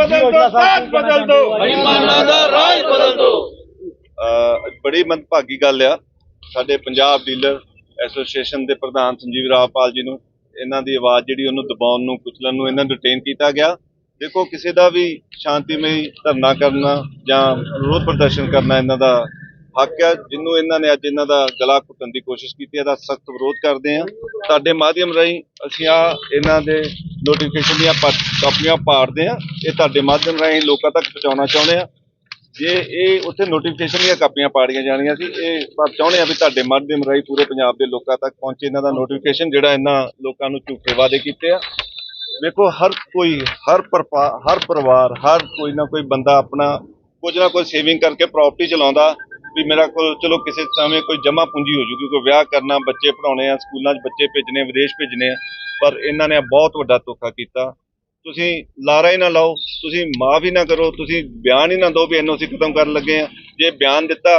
ਬਦਲ ਦੋ ਸਾਥ ਬਦਲ ਦੋ। ਬੇਈਮਾਨਾਂ ਦਾ ਰਾਜ ਬਦਲ ਦੋ। ਬੜੀ ਮੰਦਭਾਗੀ ਗੱਲ ਆ। ਸਾਡੇ ਪੰਜਾਬ ਡੀਲਰ ਐਸੋਸੀਏਸ਼ਨ ਦੇ ਪ੍ਰਧਾਨ ਸੰਜੀਵ ਰਾਵਪਾਲ ਜੀ ਨੂੰ ਇਹਨਾਂ ਦੀ ਆਵਾਜ਼ ਜਿਹੜੀ ਉਹਨੂੰ ਦਬਾਉਣ ਨੂੰ ਕੁਚਲਣ ਨੂੰ ਇਹਨਾਂ ਨੂੰ ਡਿਟੇਨ ਕੀਤਾ ਗਿਆ। ਦੇਖੋ ਕਿਸੇ ਦਾ ਵੀ ਸ਼ਾਂਤੀਮਈ ਧਰਨਾ ਕਰਨਾ ਜਾਂ ਵਿਰੋਧ ਪ੍ਰਦਰਸ਼ਨ ਕਰਨਾ ਇਹਨਾਂ ਦਾ ਹੱਕ ਹੈ ਜਿਹਨੂੰ ਇਹਨਾਂ ਨੇ ਅੱਜ ਇਹਨਾਂ ਦਾ ਗਲਾ ਘੁੱਟਣ ਦੀ ਕੋਸ਼ਿਸ਼ ਕੀਤੀ ਹੈ ਦਾ ਸਖਤ ਵਿਰੋਧ ਕਰਦੇ ਹਾਂ ਤੁਹਾਡੇ ਮਾਧਿਅਮ ਰਾਹੀਂ ਅਸੀਂ ਆ ਇਹਨਾਂ ਦੇ ਨੋਟੀਫਿਕੇਸ਼ਨ ਦੀਆਂ ਪਾ- ਕਾਪੀਆਂ ਪਾੜਦੇ ਹਾਂ। ਇਹ ਤੁਹਾਡੇ ਮਾਧਿਅਮ ਰਾਹੀਂ ਲੋਕਾਂ ਤੱਕ ਪਹੁੰਚਾਉਣਾ ਚਾਹੁੰਦੇ ਹਾਂ। ਜੇ ਇਹ ਉੱਥੇ ਨੋਟੀਫਿਕੇਸ਼ਨ ਦੀਆਂ ਕਾਪੀਆਂ ਪਾੜੀਆਂ ਜਾਣੀਆਂ ਸੀ, ਇਹ ਪਰ ਚਾਹੁੰਦੇ ਆ ਵੀ ਤੁਹਾਡੇ ਮਾਧਿਅਮ ਰਾਹੀਂ ਪੂਰੇ ਪੰਜਾਬ ਦੇ ਲੋਕਾਂ ਤੱਕ ਪਹੁੰਚੇ। ਇਹਨਾਂ ਦਾ ਨੋਟੀਫਿਕੇਸ਼ਨ ਜਿਹੜਾ ਇਹਨਾਂ ਲੋਕਾਂ ਨੂੰ ਝੂਠੇ ਵਾਅਦੇ ਕੀਤੇ ਆ। ਵੇਖੋ ਹਰ ਕੋਈ, ਹਰ ਪਰਪਾ, ਹਰ ਪਰਿਵਾਰ, ਹਰ ਕੋਈ ਨਾ ਕੋਈ ਬੰਦਾ ਆਪਣਾ ਕੁਝ ਨਾ ਕੁਝ ਸੇਵਿੰਗ ਕਰਕੇ ਪ੍ਰਾਪਰਟੀ ਚਲਾਉਂਦਾ। ਵੀ ਮੇਰਾ ਕੋਲ ਚਲੋ ਕਿਸੇ ਸਮੇਂ ਕੋਈ ਜਮਾ ਪੂੰਜੀ ਹੋ ਜੂਗੀ, ਕੋਈ ਵਿਆਹ ਕਰਨਾ, ਬੱਚੇ ਪੜਾਉਣੇ ਆ, ਸਕੂਲਾਂ 'ਚ ਬੱਚੇ ਭੇਜਣੇ, ਵਿਦੇਸ਼ ਭੇਜਣੇ ਆ, ਪਰ ਇਹਨਾਂ ਨੇ ਬਹੁਤ ਵੱਡਾ ਧੋਖਾ ਕੀਤਾ। ਤੁਸੀਂ ਲਾਰਾ ਹੀ ਨਾ ਲਾਓ, ਤੁਸੀਂ ਮਾਫ ਹੀ ਨਾ ਕਰੋ, ਤੁਸੀਂ ਬਿਆਨ ਹੀ ਨਾ ਦਿਓ ਵੀ ਐਨਓਸੀ ਖਤਮ ਕਰਨ ਲੱਗੇ ਆ। ਜੇ ਬਿਆਨ ਦਿੱਤਾ,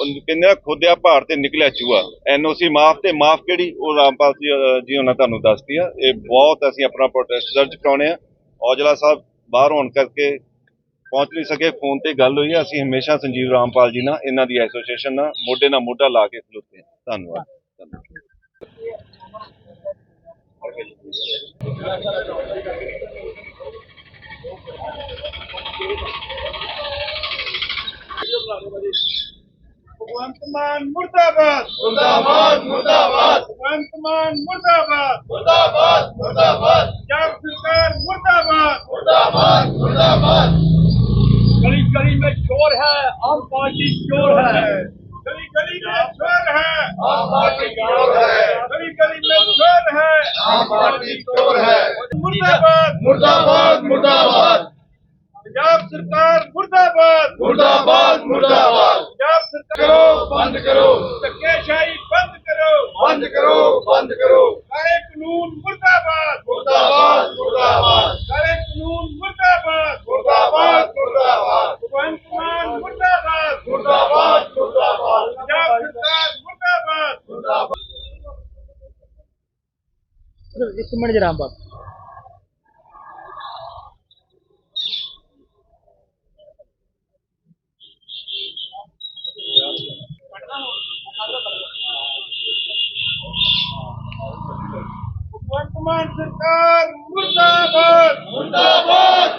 ਉਹ ਕਹਿੰਦੇ ਆ ਖੋਦਿਆ ਪਹਾੜ ਤੇ ਨਿਕਲਿਆ ਚੂਹਾ। ਐਨਓਸੀ ਮਾਫ ਤੇ ਮਾਫ ਕਿਹੜੀ? ਉਹ ਰਾਮਪਾਲ ਜੀ ਜੀ ਉਹਨਾਂ ਤੁਹਾਨੂੰ ਦੱਸਦੀ ਆ। ਇਹ ਬਹੁਤ ਅਸੀਂ ਆਪਣਾ ਪ੍ਰੋਟੈਸਟ ਦਰਜ ਕਰਾਉਣੇ ਆ। ਔਜਲਾ ਸਾਹਿਬ ਬਾਹਰ ਹੋਣ ਕਰਕੇ ਪਹੁੰਚ ਨਹੀਂ ਸਕੇ। ਫੋਨ ਤੇ ਗੱਲ ਹੋਈ ਹੈ ਅਸੀਂ ਹਮੇਸ਼ਾ ਸੰਜੀਵ ਰਾਮਪਾਲ ਜੀ ਨਾਲ ਇਹਨਾਂ ਦੀ ਐਸੋਸੀਏਸ਼ਨ ਨਾਲ ਮੋਢੇ ਨਾਲ ਮੋਢਾ ਲਾ ਕੇ ਖਲੋਤੇ ਧੰਨਵਾਦ। ਭਗਵੰਤ ਮਾਨ ਮੁਰਦਾਬਾਦ। ਮੁਰਦਾਬਾਦ ਮੁਰਦਾਬਾਦ। ਭਗਵੰਤ ਮਾਨ ਮੁਰਦਾਬਾਦ। ਮੁਰਦਾਬਾਦ ਮੁਰਦਾਬਾਦ। ਜਗ ਸਰਕਾਰ ਮੁਰਦਾਬਾਦ। ਮੁਰਦਾਬਾਦ ਮੁਰਦਾਬਾਦ। गली में चोर है आम पार्टी चोर है। गली गली में चोर है। आम पार्टी चोर है। गली गली में चोर है। आम पार्टी चोर है। मुर्दाबाद। मुर्दाबाद मुर्दाबाद। पंजाब सरकार मुर्दाबाद। मुर्दाबाद मुर्दाबाद। पंजाब सरकार करो बंद करो। धक्केशाही बंद करो बंद करो काले कानून मुर्दाबाद मुर्दाबाद मुर्दाबाद काले कानून मुर्दाबाद मुर्दाबाद मुर्दाबाद भगवंत मान मुर्दाबाद मुर्दाबाद मुर्दाबाद पंजाब सरकार मुर्दाबाद मुर्दाबाद ਇੱਕ ਮਿੰਟ ਜਰਾ ਬਾਤ भगवंत मान सरकार मुर्दाबाद मुर्दाबाद मुर्दाबाद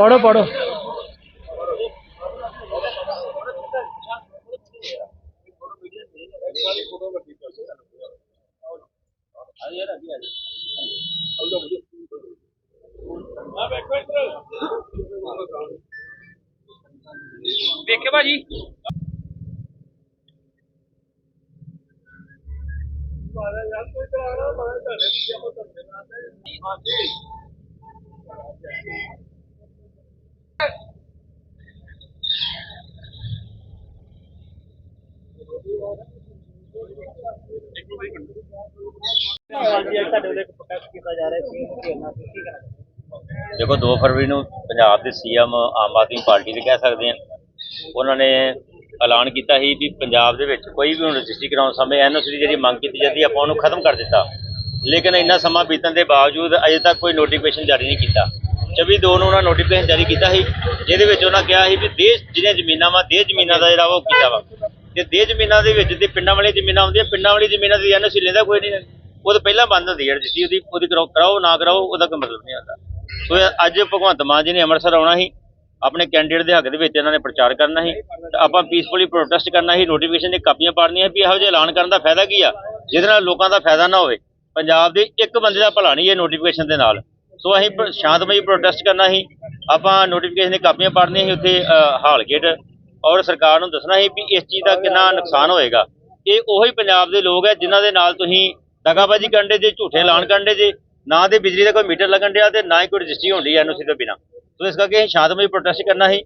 ਪੜੋ ਪੜੋ ਵੇਖੇ ਭਾਜੀ। ਤੁਹਾਡੇ ਵੱਲੋਂ ਇੱਕ ਪ੍ਰੋਟੈਸਟ ਕੀਤਾ ਜਾ ਰਿਹਾ ਸੀ ਕਿ ਉਹਨਾਂ ਨੂੰ ਕੀ ਦੇਖੋ 2 ਫਰਵਰੀ ਨੂੰ ਪੰਜਾਬ ਦੇ ਸੀਐਮ ਆਮ ਆਦਮੀ ਪਾਰਟੀ ਦੇ ਕਹਿ ਸਕਦੇ ਆ ਉਹਨਾਂ ਨੇ ਐਲਾਨ ਕੀਤਾ ਸੀ ਵੀ ਪੰਜਾਬ ਦੇ ਵਿੱਚ ਕੋਈ ਵੀ ਹੁਣ ਰਜਿਸਟਰੀ ਕਰਾਉਣ ਸਮੇਂ ਐਨਓਸੀ ਦੀ ਜਿਹੜੀ ਮੰਗ ਕੀਤੀ ਜਾਂਦੀ, ਆਪਾਂ ਉਹਨੂੰ ਖਤਮ ਕਰ ਦਿੱਤਾ। ਲੇਕਿਨ ਇੰਨਾ ਸਮਾਂ ਬੀਤਣ ਦੇ ਬਾਵਜੂਦ ਅਜੇ ਤੱਕ ਕੋਈ ਨੋਟੀਫਿਕੇਸ਼ਨ ਜਾਰੀ ਨਹੀਂ ਕੀਤਾ। 24 ਦੋ ਨੂੰ ਉਹਨਾਂ ਨੋਟੀਫਿਕੇਸ਼ਨ ਜਾਰੀ ਕੀਤਾ ਸੀ, ਜਿਹਦੇ ਵਿੱਚ ਉਹਨਾਂ ਕਿਹਾ ਸੀ ਵੀ ਦੇਸ਼, ਜਿਹੜੀਆਂ ਜ਼ਮੀਨਾਂ ਵਾ, ਦੇਸ਼ ਜ਼ਮੀਨਾਂ ਦਾ ਜਿਹੜਾ ਵਾ ਉਹ ਕੀਤਾ ਵਾ। ਤੇ ਦੇ ਜ਼ਮੀਨਾਂ ਦੇ ਵਿੱਚ ਤੇ ਪਿੰਡਾਂ ਵਾਲੀਆਂ ਜ਼ਮੀਨਾਂ ਹੁੰਦੀਆਂ, ਪਿੰਡਾਂ ਵਾਲੀ ਜ਼ਮੀਨਾਂ ਦੀ ਐਨਓਸੀ ਲੈਂਦਾ ਕੋਈ ਨਹੀਂ ਉਹ ਤਾਂ ਪਹਿਲਾਂ ਬੰਦ ਹੁੰਦੀ ਹੈ ਰਜਿਸਟਰੀ ਉਹਦੀ ਉਹਦੀ ਕਰਾਓ ਕਰਾਓ, ਨਾ ਕਰਾਓ, ਉਹਦਾ ਕੋਈ ਮਤਲਬ ਨਹੀਂ ਆਉਂਦਾ। ਸੋ ਅੱਜ ਭਗਵੰਤ ਮਾਨ ਜੀ ਨੇ ਅੰਮ੍ਰਿਤਸਰ ਆਉਣਾ ਸੀ, ਆਪਣੇ ਕੈਂਡੀਡੇਟ ਦੇ ਹੱਕ ਦੇ ਵਿੱਚ ਇਹਨਾਂ ਨੇ ਪ੍ਰਚਾਰ ਕਰਨਾ ਸੀ। ਆਪਾਂ ਪੀਸਫੁਲੀ ਪ੍ਰੋਟੈਸਟ ਕਰਨਾ ਸੀ ਨੋਟੀਫਿਕੇਸ਼ਨ ਦੀ ਕਾਪੀਆਂ ਪਾੜਨੀਆਂ ਵੀ ਇਹੋ ਜਿਹੇ ਐਲਾਨ ਕਰਨ ਦਾ ਫਾਇਦਾ ਕੀ ਆ? ਜਿਹਦੇ ਨਾਲ ਲੋਕਾਂ ਦਾ ਫਾਇਦਾ ਨਾ ਹੋਵੇ। ਪੰਜਾਬ ਦੇ ਇੱਕ ਬੰਦੇ ਦਾ ਭਲਾ ਨਹੀਂ ਇਹ ਨੋਟੀਫਿਕੇਸ਼ਨ ਦੇ ਨਾਲ। ਸੋ ਅਸੀਂ ਸ਼ਾਂਤਮਈ ਪ੍ਰੋਟੈਸਟ ਕਰਨਾ ਸੀ। ਆਪਾਂ ਨੋਟੀਫਿਕੇਸ਼ਨ ਦੀ ਕਾਪੀਆਂ ਪਾੜਨੀਆਂ ਸੀ ਉੱਥੇ ਹਾਲ ਗੇਟ ਔਰ ਸਰਕਾਰ ਨੂੰ ਦੱਸਣਾ ਸੀ ਵੀ ਇਸ ਚੀਜ਼ ਦਾ ਕਿੰਨਾ ਨੁਕਸਾਨ ਹੋਏਗਾ। ਇਹ ਉਹੀ ਪੰਜਾਬ ਦੇ ਲੋਕ ਹੈ ਜਿਨ੍ਹਾਂ ਦੇ ਨਾਲ ਤੁਸੀਂ ਦਗਾਬਾਜੀ ਕਰਨ ਦੇ ਜੇ ਝੂਠੇ ਐਲਾਨ ਕਰਨ ਦੇ ਜੇ ਨਾ ਦੇ ਬਿਜਲੀ ਦਾ ਕੋਈ ਮੀਟਰ ਲੱਗਣ ਡਿਆ ਤੇ ਨਾ ਹੀ ਕੋਈ ਰਜਿਸਟਰੀ ਹੁੰਦੀ ਹੈ ਐਨਓਸੀ ਤੋਂ ਬਿਨਾ। ਸੋ ਇਸ ਕਰਕੇ ਅਸੀਂ ਸ਼ਾਂਤਮਈ ਪ੍ਰੋਟੈਸਟ ਕਰਨਾ ਸੀ।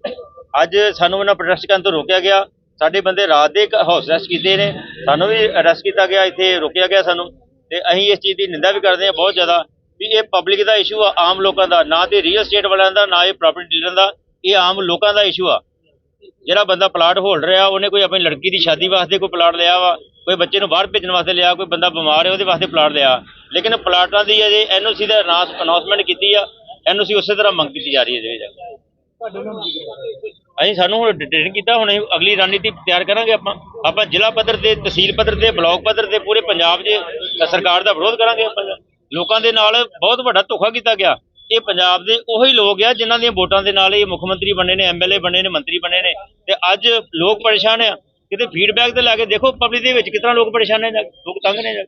ਅੱਜ ਸਾਨੂੰ ਇਹਨਾਂ ਪ੍ਰੋਟੈਸਟ ਕਰਨ ਤੋਂ ਰੋਕਿਆ ਗਿਆ। ਸਾਡੇ ਬੰਦੇ ਰਾਤ ਦੇ ਹਾਊਸ ਅਰੈਸਟ ਕੀਤੇ ਨੇ। ਸਾਨੂੰ ਵੀ ਅਰੈਸਟ ਕੀਤਾ ਗਿਆ ਇੱਥੇ ਰੋਕਿਆ ਗਿਆ ਸਾਨੂੰ। ਤੇ ਅਸੀਂ ਇਸ ਚੀਜ਼ ਦੀ ਨਿੰਦਾ ਵੀ ਕਰਦੇ ਹਾਂ ਬਹੁਤ ਜ਼ਿਆਦਾ ਵੀ ਇਹ ਪਬਲਿਕ ਦਾ ਇਸ਼ੂ ਆ ਆਮ ਲੋਕਾਂ ਦਾ ਨਾ ਤੇ ਰੀਅਲ ਸਟੇਟ ਵਾਲਿਆਂ ਦਾ ਨਾ ਇਹ ਪ੍ਰਾਪਰਟੀ ਡੀਲਰ ਦਾ ਇਹ ਆਮ ਲੋਕਾਂ ਦਾ ਇਸ਼ੂ ਆ। ਜਿਹੜਾ ਬੰਦਾ ਪਲਾਟ ਹੋਲਡਰ ਆ ਉਹਨੇ ਕੋਈ ਆਪਣੀ ਲੜਕੀ ਦੀ ਸ਼ਾਦੀ ਵਾਸਤੇ ਕੋਈ ਪਲਾਟ ਲਿਆ ਵਾ, ਕੋਈ ਬੱਚੇ ਨੂੰ ਬਾਹਰ ਭੇਜਣ ਵਾਸਤੇ ਲਿਆ, ਕੋਈ ਬੰਦਾ ਬਿਮਾਰ ਹੈ, ਉਹਦੇ ਵਾਸਤੇ ਪਲਾਟ ਲਿਆ। ਲੇਕਿਨ ਪਲਾਟਾਂ ਦੀ ਅਜੇ ਐਨਓਸੀ ਦਾ ਅਨਾਉਂਸਮੈਂਟ ਕੀਤੀ ਆ, ਐਨਓਸੀ ਉਸੇ ਤਰ੍ਹਾਂ ਮੰਗ ਕੀਤੀ ਜਾ ਰਹੀ ਹੈ ਇਹਦੇ ਵਿੱਚ। ਅਸੀਂ ਸਾਨੂੰ ਹੁਣ ਡਿਟੇਨ ਕੀਤਾ, ਹੁਣ ਅਗਲੀ ਰਣਨੀਤੀ ਤਿਆਰ ਕਰਾਂਗੇ ਆਪਾਂ। ਆਪਾਂ ਜ਼ਿਲ੍ਹਾ ਪੱਧਰ ਤੇ, ਤਹਿਸੀਲ ਪੱਧਰ ਤੇ, ਬਲਾਕ ਪੱਧਰ ਤੇ, ਪੂਰੇ ਪੰਜਾਬ 'ਚ ਸਰਕਾਰ ਦਾ ਵਿਰੋਧ ਕਰਾਂਗੇ ਆਪਾਂ। ਲੋਕਾਂ ਦੇ ਨਾਲ ਬਹੁਤ ਵੱਡਾ ਧੋਖਾ ਕੀਤਾ ਗਿਆ। ਇਹ ਪੰਜਾਬ ਦੇ ਉਹੀ ਲੋਕ ਆ ਜਿਨ੍ਹਾਂ ਦੀਆਂ ਵੋਟਾਂ ਦੇ ਨਾਲ ਇਹ ਮੁੱਖ ਮੰਤਰੀ ਬਣੇ ਨੇ ਐਮਐਲਏ ਬਣੇ ਨੇ, ਮੰਤਰੀ ਬਣੇ ਨੇ ਤੇ ਅੱਜ ਲੋਕ ਪਰੇਸ਼ਾਨ ਆ। ਕਿਤੇ ਫੀਡਬੈਕ ਤੇ ਲੈ ਕੇ ਦੇਖੋ ਪਬਲਿਕ ਦੇ ਵਿੱਚ ਕਿਤਨਾ ਲੋਕ ਪਰੇਸ਼ਾਨ ਨੇ ਜਾ ਲੋਕ ਤੰਗ ਨੇ ਜਾ